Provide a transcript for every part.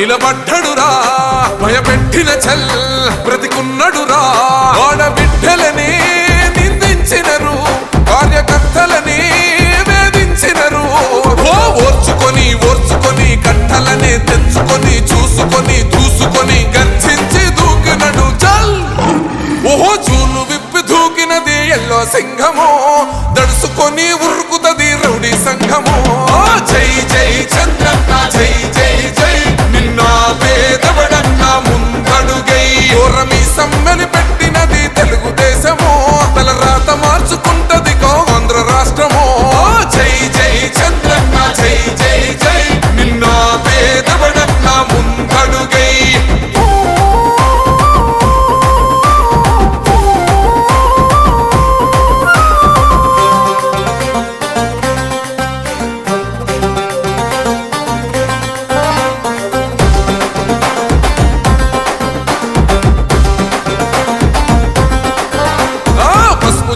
నిలబడ్డడురా భయపెట్టిన చల్ బ్రతికున్నడురా ఆడబిడ్డలని ఓరమి సమ్మెలి పెట్టినది తెలుగుదే.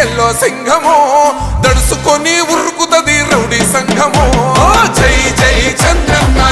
ఎల్లో సింహము దడుసుకొని ఉరుకుతది రౌడీ సంఘము. జై జై చంద్రన్న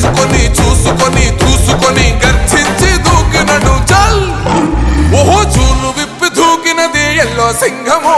మెచ్చుకొని చూసుకొని చూసుకొని గర్జించి దూకినడు చల్ ఓహో చూలు విప్పి దూకినది ఎల్లో సింహమో.